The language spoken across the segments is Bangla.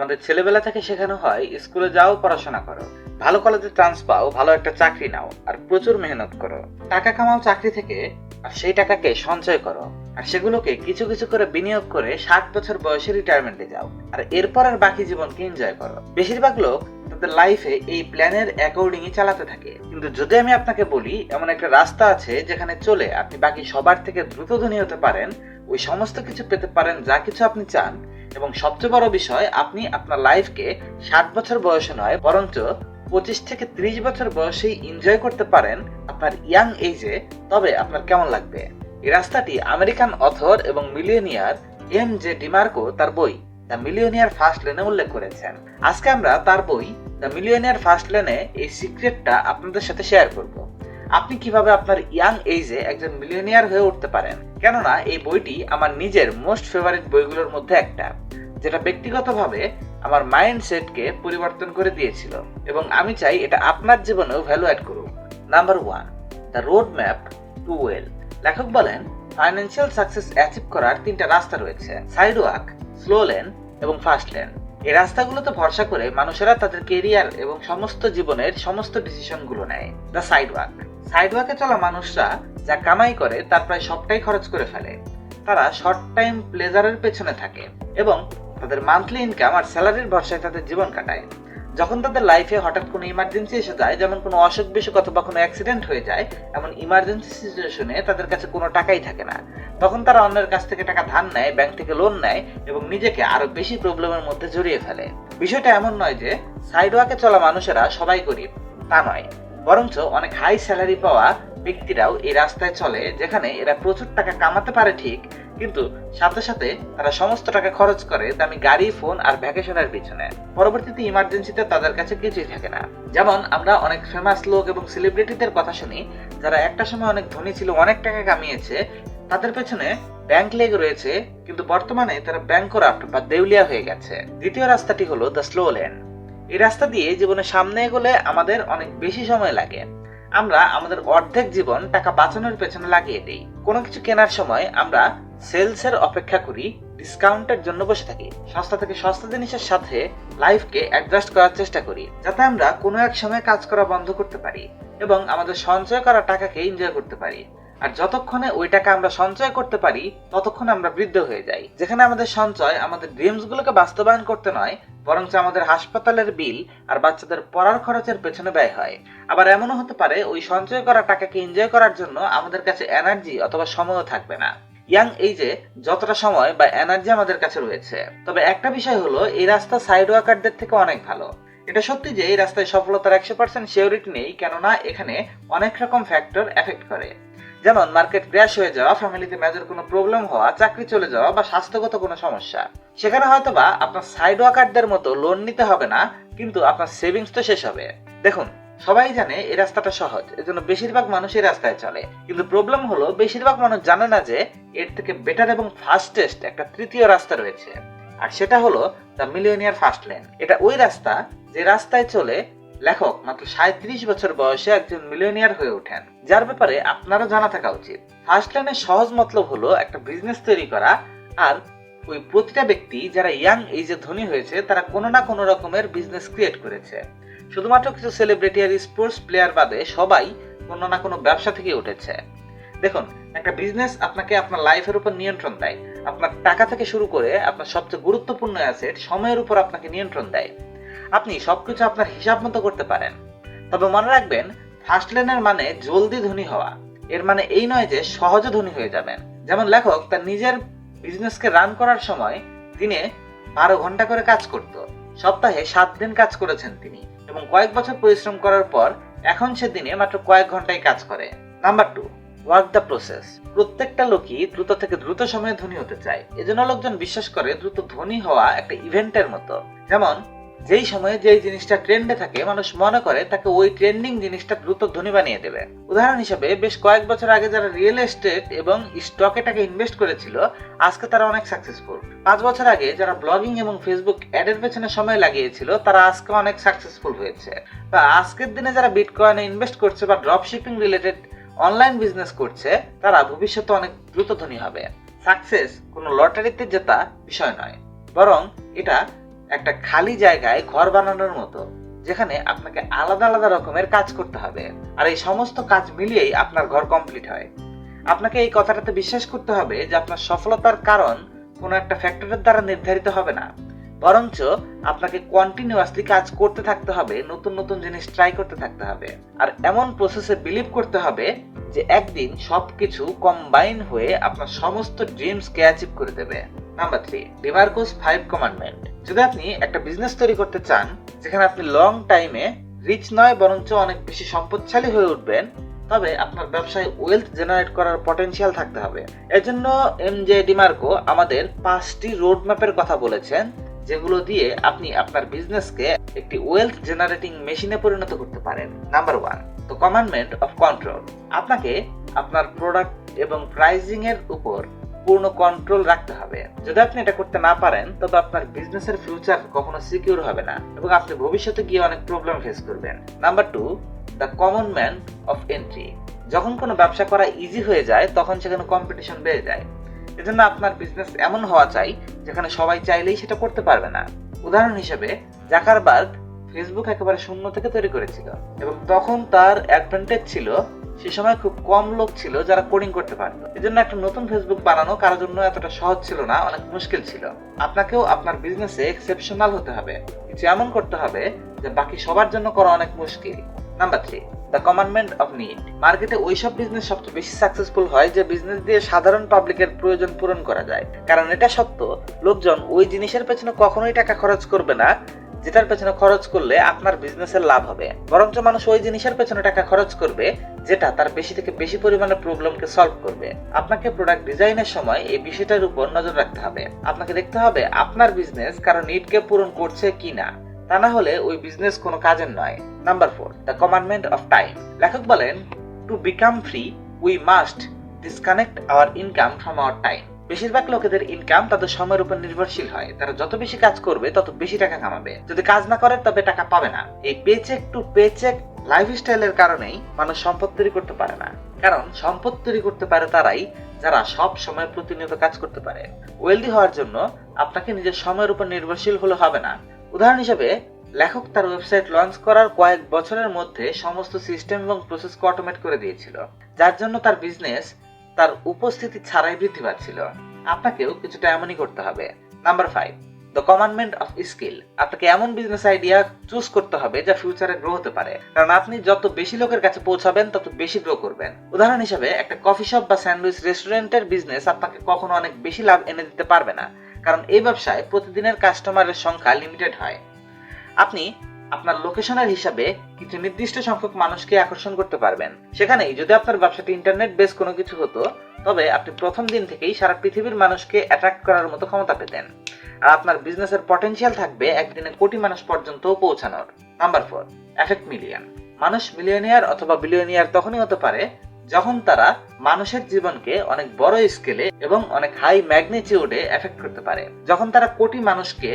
আমাদের ছেলেবেলা থেকে শেখানো হয়, স্কুলে যাও, পড়াশোনা করো। ভালো কলেজে চান্স পাও, ভালো একটা চাকরি নাও, আর প্রচুর মেহনত করো। টাকা কামাও চাকরি থেকে, আর সেই টাকাকে সঞ্চয় করো। আর সেগুলোকে কিছু কিছু করে বিনিয়োগ করে ষাট বছর বয়সে রিটায়ারমেন্টে যাও। আর এরপর আর বাকি জীবনকে এনজয় করো। বেশিরভাগ লোক তাদের লাইফে এই প্ল্যানের অ্যাকর্ডিংই চালাতে থাকে। কিন্তু যদি আমি আপনাকে বলি, এমন একটা রাস্তা আছে যেখানে চলে আপনি বাকি সবার থেকে দ্রুত ধনী হতে পারেন, ওই সমস্ত কিছু পেতে পারেন, যা কিছু আপনি চান। এবং সবচেয়ে বড় বিষয়, আপনি আপনার লাইফকে ষাট বছর বয়সে নয়, বরঞ্চ পঁচিশ থেকে ত্রিশ বছর বয়সেই এনজয় করতে পারেন আপনার ইয়াং এজে তবে আপনার কেমন লাগবে? এই রাস্তাটি আমেরিকান অথর এবং মিলিয়নিয়ার এম জে ডিমার্কো তার বই, দ্য মিলিয়নিয়ার ফার্স্ট লেনে উল্লেখ করেছেন। আজকে আমরা তার বই দ্য মিলিয়নিয়ার ফার্স্ট লেনে এই সিক্রেটটা আপনাদের সাথে শেয়ার করব। আপনি কীভাবে আপনার ইয়াং এজে একজন মিলিয়নিয়ার হয়ে উঠতে পারেন? কেননা এই বইটি আমার নিজের মোস্ট ফেভারিট বইগুলোর মধ্যে একটা, যেটা ব্যক্তিগতভাবে আমার মাইন্ড সেটকে পরিবর্তন করে দিয়েছিল এবং আমি চাই এটা আপনার জীবনেও ভ্যালু অ্যাড করুক। Number one the road map to wealth লেখক বলেন ফাইন্যান্সিয়াল সাকসেস অ্যাচিভ করার তিনটা রাস্তা রয়েছে সাইড ওয়াক স্লো লেন এবং ফাস্ট লেন এই রাস্তাগুলোতে ভরসা করে মানুষেরা তাদের কেরিয়ার এবং সমস্ত জীবনের সমস্ত ডিসিশনগুলো নেয়। দ্য সাইড সাইডওয়াকে সাইড ওয়াকে চলা মানুষরা যা কামাই করে, তার প্রায় সবটাই খরচ করে ফেলে। তারা শর্ট টাইম প্লেজারের পেছনে থাকে এবং তাদের মান্থলি ইনকাম আর স্যালারির ভরসায় তাদের জীবন কাটায়। যখন তাদের লাইফে হঠাৎ কোনো ইমার্জেন্সি এসে যায়, যেমন কোনো অসুখ বিসুখ অথবা কোনো অ্যাক্সিডেন্ট হয়ে যায়, এমন ইমার্জেন্সি সিচুয়েশনে তাদের কাছে কোনো টাকাই থাকে না। তখন তারা অন্যের কাছ থেকে টাকা ধার নেয় ব্যাংক থেকে লোন নেয় এবং নিজেকে আরও বেশি প্রবলেমের মধ্যে জড়িয়ে ফেলে। বিষয়টা এমন নয় যে সাইডওয়াকে চলা মানুষেরা সবাই গরিব, তা নয়। বরঞ্চ অনেক হাই স্যালারি পাওয়া ব্যক্তিরাও এই রাস্তায় চলে, যেখানে এরা প্রচুর টাকা কামাতে পারে ঠিক কিন্তু সাথে সাথে তারা সমস্ত টাকা খরচ করে দামি গাড়ি, ফোন আর ভ্যাকেশনের পিছনে। পরবর্তীতে ইমার্জেন্সিতে তাদের কাছে কিছুই থাকে না। যেমন আমরা অনেক ফেমাস লোক এবং সেলিব্রিটিদের কথা শুনি, যারা একটা সময় অনেক ধনী ছিল, অনেক টাকা কামিয়েছে, তাদের পেছনে ব্যাংক লেগ রয়েছে, কিন্তু বর্তমানে তারা ব্যাংকরাপ্ট বা দেউলিয়া হয়ে গেছে। দ্বিতীয় রাস্তাটি হলো দ্য স্লো লেন এই রাস্তা দিয়ে জীবনে সামনে এগোলে আমাদের অনেক বেশি সময় লাগে। আমরা আমাদের অর্ধেক জীবন টাকা বাঁচানোর পেছনে লাগিয়ে দিই। কোনো কিছু কেনার সময় আমরা সেলসের অপেক্ষা করি ডিসকাউন্টের জন্য বসে থাকি। সস্তা থেকে সস্তা জিনিসের সাথে লাইফকে অ্যাডজাস্ট করার চেষ্টা করি, যাতে আমরা কোনো এক সময় কাজ করা বন্ধ করতে পারি এবং আমাদের সঞ্চয় করা টাকাকে এনজয় করতে পারি। আর যতক্ষণে ওই টাকা আমরা সঞ্চয় করতে পারি, ততক্ষণ আমরা বৃদ্ধ হয়ে যাই। যেখানে আমাদের সঞ্চয় আমাদের ড্রিমস গুলোকে বাস্তবায়ন করতে নয় বরঞ্চ আমাদের হাসপাতালের বিল আর বাচ্চাদের পড়ার খরচের পেছনে ব্যয় হয়। আবার এমনও হতে পারে, ওই সঞ্চয় করা টাকাকে এনজয় করার জন্য আমাদের কাছে এনার্জি অথবা সময়ও থাকবে না। ইয়াং এই যে যতটা সময় বা এনার্জি আমাদের কাছে রয়েছে। তবে একটা বিষয় হলো, এই রাস্তা সাইড ওয়াকারদের থেকে অনেক ভালো। এটা সত্যি যে, এই রাস্তায় সফলতার একশো পার্সেন্ট সিওরিটি নেই, কেননা এখানে অনেক রকম ফ্যাক্টর এফেক্ট করে। যেমন মার্কেট ক্র্যাশ হয়ে যাওয়া ফ্যামিলিতে মেজর কোনো প্রবলেম হওয়া, চাকরি চলে যাওয়া বা স্বাস্থ্যগত কোনো সমস্যা। সেখানে হয়তো বা আপনার সাইড ওয়াকারদের মতো লোন নিতে হবে না, কিন্তু আপনার সেভিংস তো শেষ হবে। দেখুন, সবাই জানে এই রাস্তাটা সহজ, এজন্য বেশিরভাগ মানুষ এই রাস্তায় চলে। কিন্তু প্রবলেম হলো, বেশিরভাগ মানুষ জানে না যে এর থেকে বেটার এবং ফাস্টেস্ট একটা তৃতীয় রাস্তা রয়েছে। আর সেটা হলো দ্য মিলিয়নিয়ার ফার্স্ট লেন এটা ওই রাস্তা যে রাস্তায় চলে লেখক মাত্র সাঁত্রিশ বছর বয়সে একজন মিলিয়নিয়ার হয়ে ওঠেন, যার ব্যাপারে আপনারও জানা থাকা উচিত। ফার্স্ট লাইনের সহজ মতলব হলো একটা বিজনেস তৈরি করা, আর ওই প্রতিটা ব্যক্তি যারা ইয়াং এজে ধনী হয়েছে, তারা কোনো না কোনো রকমের বিজনেস ক্রিয়েট করেছে। শুধুমাত্র কিছু সেলিব্রিটি আর স্পোর্টস প্লেয়ার বাদে সবাই কোনো না কোনো ব্যবসা থেকে উঠেছে। দেখুন, একটা বিজনেস আপনাকে আপনার লাইফের উপর নিয়ন্ত্রণ দেয়। আপনার টাকা থেকে শুরু করে আপনার সবচেয়ে গুরুত্বপূর্ণ অ্যাসেট সময়ের উপর আপনাকে নিয়ন্ত্রণ দেয়। আপনি সবকিছু আপনার হিসাব মতো করতে পারেন। তবে মনে রাখবেন ফার্স্ট লেনের মানে জলদি ধনী হওয়া। এর মানে এই নয় যে সহজে ধনী হয়ে যাবেন। যেমন লেখক তার নিজের বিজনেসকে রান করার সময় দিনে বারো ঘণ্টা করে কাজ করত। সপ্তাহে সাত দিন কাজ করেছেন তিনি এবং কয়েক বছর পরিশ্রম করার পর এখন সে দিনে মাত্র কয়েক ঘন্টায় কাজ করে। Number two work the process প্রত্যেকটা লোকই দ্রুত থেকে দ্রুত সময়ে ধনী হতে চায়। এজন্য লোকজন বিশ্বাস করে দ্রুত ধনী হওয়া একটা ইভেন্টের মতো। যেমন যেই সময়ে যেই জিনিসটা ট্রেন্ডে থাকে, মানুষ মনে করে তাকে ওই ট্রেন্ডিং জিনিসটা দ্রুত ধনী বানিয়ে দেবে। উদাহরণ হিসেবে, বেশ কয়েক বছর আগে যারা রিয়েল এস্টেট এবং স্টকে টাকা ইনভেস্ট করেছিল, আজকে তারা অনেক সাকসেসফুল পাঁচ বছর আগে যারা ব্লগিং এবং ফেসবুক অ্যাডের পেছনে সময় লাগিয়েছিল, তারা আজকে অনেক সাকসেসফুল হয়েছে। বা আজকের দিনে যারা বিটকয়েনে ইনভেস্ট করছে বা drop shipping related online business করছে, তারা ভবিষ্যতে অনেক দ্রুত ধনী হবে। সাকসেস কোনো লটারিতে জেতা বিষয় নয়। বরং এটা একটা খালি জায়গায় ঘর বানানোর মতো, যেখানে আপনাকে আলাদা আলাদা রকমের কাজ করতে হবে। আর এই সমস্ত কাজ মিলিয়েই আপনার ঘর কমপ্লিট হয়। আপনাকে এই কথাটাতে বিশ্বাস করতে হবে যে আপনার সফলতার কারণ কোনো একটা ফ্যাক্টরের দ্বারা নির্ধারিত হবে না। বরঞ্চ আপনাকে কন্টিনিউয়াসলি কাজ করতে থাকতে হবে, নতুন নতুন জিনিস ট্রাই করতে থাকতে হবে। আর এমন প্রসেসে বিলিভ করতে হবে যে একদিন সবকিছু কম্বাইন হয়ে আপনার সমস্ত ড্রিমসকে অ্যাচিভ করে দেবে। Number three DeMarco's five commandment যদি আপনি একটা বিজনেস তৈরি করতে চান, যেখানে আপনি লং টাইমে রিচ নয়, বরঞ্চ অনেক বেশি সম্পদশালী হয়ে উঠবেন, তবে আপনার ব্যবসায় ওয়েলথ জেনারেট করার পটেনশিয়াল থাকতে হবে। এজন্য এম জে ডিমার্কো আমাদের পাঁচটি রোড ম্যাপের কথা বলেছেন, যেগুলো দিয়ে আপনি আপনার বিজনেসকে একটি ওয়েলথ জেনারেটিং মেশিনে পরিণত করতে পারেন। নাম্বার ওয়ান তো কমান্ডমেন্ট অফ কন্ট্রোল আপনাকে আপনার প্রোডাক্ট এবং প্রাইজিং এর উপর পূর্ণ কন্ট্রোল রাখতে হবে। যদি আপনি এটা করতে না পারেন, তবে আপনার বিজনেসের ফিউচার কখনো সিকিউর হবে না এবং আপনি ভবিষ্যতে গিয়ে অনেক প্রবলেম ফেস করবেন। নাম্বার টু দ্য কমন ম্যান অফ এন্ট্রি যখন কোনো ব্যবসা করা ইজি হয়ে যায়, তখন সেখানে কম্পিটিশন বেড়ে যায়। এজন্য আপনার বিজনেস এমন হওয়া চাই, যেখানে সবাই চাইলেই সেটা করতে পারবে না। উদাহরণ হিসেবে, জাকারবার্গ ফেসবুক একেবারে শূন্য থেকে তৈরি করেছিল এবং তখন তার অ্যাডভান্টেজ ছিল সে সময় খুব কম লোক ছিল যারা কোডিং করতে পারতো। এজন্য একটা নতুন ফেসবুক বানানো কারোর জন্য এতটা সহজ ছিল না, অনেক মুশকিল ছিল। আপনাকেও আপনার বিজনেসে এক্সেপশনাল হতে হবে। কিছু এমন করতে হবে যে বাকি সবার জন্য করা অনেক মুশকিল। Number three the commandment of need মার্কেটে ওইসব বিজনেস সবচেয়ে বেশি সাকসেসফুল হয় যে বিজনেস দিয়ে সাধারণ পাবলিকের প্রয়োজন পূরণ করা যায়। কারণ এটা সত্য, লোকজন ওই জিনিসের পেছনে কখনোই টাকা খরচ করবে না। যেটার পেছনে খরচ করলে আপনার বিজনেসের লাভ হবে। বরঞ্চ মানুষ ওই জিনিসের পেছনে টাকা খরচ করবে, যেটা তার বেশি থেকে বেশি পরিমাণে প্রবলেমকে সলভ করবে। আপনাকে প্রোডাক্ট ডিজাইনের সময় এই বিষয়টার উপর নজর রাখতে হবে। আপনাকে দেখতে হবে আপনার বিজনেস কারও নিডকে পূরণ করছে কি না তা না হলে ওই বিজনেস কোনো কাজের নয়। Number four the commandment of time লেখক বলেন to become free we must disconnect our income from our time বেশিরভাগ লোকেদের ইনকাম তাদের সময়ের উপর নির্ভরশীল হয়। তারা যত বেশি কাজ করবে, তত বেশি টাকা কামাবে। যদি কাজ না করে, তবে টাকা পাবে না। এই পেচেক টু পেচেক লাইফস্টাইলের কারণেই মানুষ সম্পদ তৈরি করতে পারে না। কারণ সম্পদ তৈরি করতে পারে তারাই যারা সব সময় প্রতিনিয়ত কাজ করতে পারে। ওয়েলদি হওয়ার জন্য আপনাকে নিজের সময়ের উপর নির্ভরশীল হলে হবে না। উদাহরণ হিসেবে, লেখক তার ওয়েবসাইট লঞ্চ করার কয়েক বছরের মধ্যে সমস্ত সিস্টেম এবং প্রসেসকে অটোমেট করে দিয়েছিল। যার জন্য তার বিজনেস তার উপস্থিতি ছাড়াই বৃদ্ধি পাচ্ছিল। আপনাকেও কিছুটা এমনই করতে হবে। Number five the commandment of skill আপনাকে এমন বিজনেস আইডিয়া চুজ করতে হবে যা ফিউচারে গ্রো হতে পারে। কারণ আপনি যত বেশি লোকের কাছে পৌঁছাবেন, তত বেশি গ্রো করবেন। উদাহরণ হিসেবে, একটা কফি শপ বা স্যান্ডউইচ রেস্টুরেন্টের বিজনেস আপনাকে কখনো অনেক বেশি লাভ এনে দিতে পারবে না। কারণ এই ব্যবসায় প্রতিদিনের কাস্টমারের সংখ্যা লিমিটেড হয়। আপনি আপনার লোকেশনের হিসাবে কিছু নির্দিষ্ট সংখ্যক মানুষকে আকর্ষণ করতে পারবেন। সেখানেই যদি আপনার ব্যবসাটি ইন্টারনেট বেস কোনো কিছু হতো, তবে আপনি প্রথম দিন থেকেই সারা পৃথিবীর মানুষকে অ্যাট্রাক্ট করার মতো ক্ষমতা পেতেন। আর আপনার বিজনেসের পটেনশিয়াল থাকবে একদিনে কোটি মানুষ পর্যন্ত পৌঁছানোর। নাম্বার ফোর এফেক্ট মিলিয়ন মানুষ মিলিয়নিয়ার অথবা বিলিয়নিয়ার তখনই হতে পারে যখন তারা মানুষের জীবনকে অনেক বড় স্কেলে এবং অনেক হাই ম্যাগনিটিউডে এফেক্ট করতে পারে। যখন তারা কোটি মানুষকে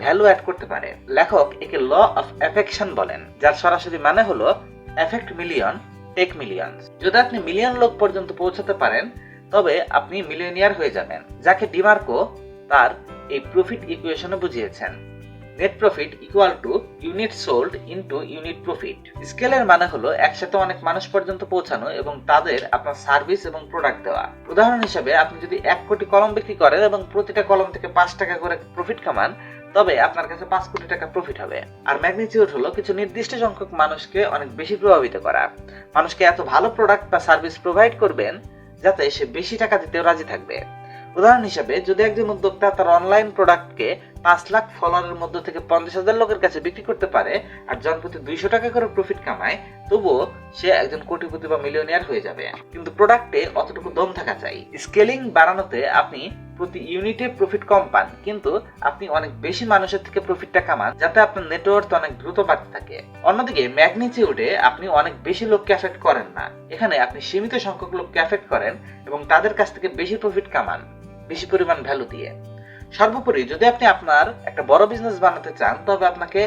ভ্যালু অ্যাড করতে পারে। লেখক একে ল অফ এফেকশন বলেন, যার সরাসরি মানে হলো এফেক্ট মিলিয়ন টেক মিলিয়ন যদি আপনি মিলিয়ন লোক পর্যন্ত পৌঁছাতে পারেন, তবে আপনি মিলিয়নিয়ার হয়ে যাবেন, যাকে ডিমার্কো তার এই প্রফিট ইকুয়েশনে বুঝিয়েছেন। Net profit equal to unit sold into unit profit স্কেলের মানে হলো একসাথে অনেক মানুষ পর্যন্ত পৌঁছানো এবং তাদের আপনার সার্ভিস এবং প্রোডাক্ট দেওয়া। উদাহরণ হিসেবে আপনি যদি এক কোটি কলম বিক্রি করেন এবং প্রতিটা কলম থেকে পাঁচ টাকা করে প্রফিট কামান তবে আপনার কাছে পাঁচ কোটি টাকা প্রফিট হবে। আর ম্যাগনিচিউড হলো কিছু নির্দিষ্ট সংখ্যক মানুষকে অনেক বেশি প্রভাবিত করা। মানুষকে এত ভালো প্রোডাক্ট বা সার্ভিস প্রোভাইড করবেন যাতে সে বেশি টাকা দিতেও রাজি থাকবে। উদাহরণ হিসাবে যদি একজন উদ্যোক্তা তার অনলাইন প্রোডাক্টকে পাঁচ লাখ ফলোয়ারের মধ্যে থেকে পঞ্চাশ হাজার লোকের কাছে বিক্রি করতে পারে আর জনপ্রতি দুইশো টাকা করে প্রফিট কামায়, তবুও সে একজন কোটিপতি বা মিলিয়নিয়ার হয়ে যাবে। কিন্তু প্রোডাক্টে অতটুকু দম থাকা চাই। স্কেলিং বাড়ানোতে আপনি প্রতি ইউনিটে প্রফিট কম পান, কিন্তু আপনি অনেক বেশি মানুষের থেকে প্রফিটটা কামান, যাতে আপনার নেটওয়ার্ক অনেক দ্রুত বাড়তে থাকে। অন্যদিকে ম্যাগনিটিউডে আপনি অনেক বেশি লোককে এফেক্ট করেন না। এখানে আপনি সীমিত সংখ্যক লোককে এফেক্ট করেন এবং তাদের কাছ থেকে বেশি প্রফিট কামান, বেশি পরিমাণ ভ্যালু দিয়ে। সর্বোপরি, যদি আপনি আপনার একটা বড় বিজনেস বানাতে চান, তবে আপনাকে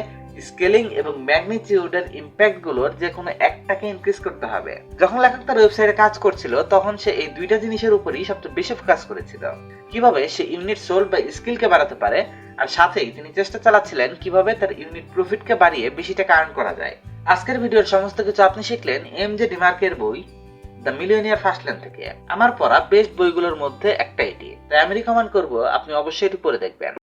স্কেলিং এবং ম্যাগনিটিউডের ইম্প্যাক্টগুলোর যে কোনো একটাকে ইনক্রিজ করতে হবে। যখন লেখক তার ওয়েবসাইটে কাজ করছিল, তখন সে এই দুইটা জিনিসের উপরই সবচেয়ে বেশি ফোকাস করেছিল। কীভাবে সে ইউনিট সোল বা স্কিলকে বাড়াতে পারে, আর সাথেই তিনি চেষ্টা চালাচ্ছিলেন কীভাবে তার ইউনিট প্রফিটকে বাড়িয়ে বেশি টাকা আর্ন করা যায়। আজকের ভিডিওর সমস্ত কিছু আপনি শিখলেন এম জে ডিমার্কের বই দ্য মিলিয়নিয়ার ফার্স্ট ল্যান্ড থেকে। আমার পড়া বেস্ট বইগুলোর মধ্যে একটা এটি তাই আমি রিকমেন্ড করব, আপনি অবশ্যই এটি পড়ে দেখবেন।